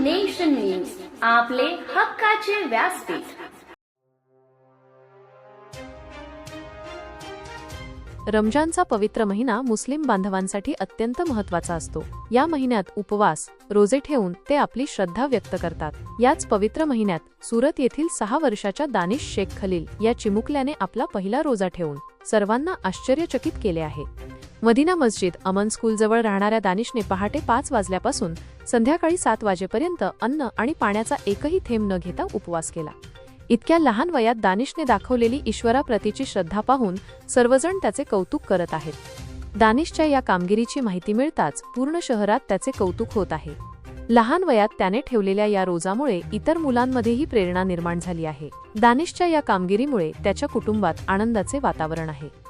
Nation news आपले हक्काचे व्यासपीठ. रमजानचा पवित्र महिना मुस्लिम बांधवांसाठी अत्यंत महत्त्वाचा असतो. या महिन्यात उपवास रोजे ठेवून ते आपली श्रद्धा व्यक्त करतात. याच पवित्र महिन्यात सुरत येथील सहा वर्षाच्या दानिश शेख खलील या चिमुकल्याने आपला पहिला रोजा ठेवून सर्वांना आश्चर्यचकित केले आहे. मदिना मस्जिद अमन स्कूलजवळ राहणाऱ्या दानिशने पहाटे पाच वाजल्यापासून संध्याकाळी सात वाजेपर्यंत अन्न आणि पाण्याचा एकही थेंब न घेता उपवास केला. इतक्या लहान वयात दानिशने दाखवलेली ईश्वराप्रतीची श्रद्धा पाहून सर्वजण त्याचे कौतुक करत आहेत. दानिशच्या या कामगिरीची माहिती मिळताच पूर्ण शहरात त्याचे कौतुक होत आहे. लहान वयात त्याने ठेवलेल्या या रोजामुळे इतर मुलांमध्येही प्रेरणा निर्माण झाली आहे. दानिशच्या या कामगिरीमुळे त्याच्या कुटुंबात आनंदाचे वातावरण आहे.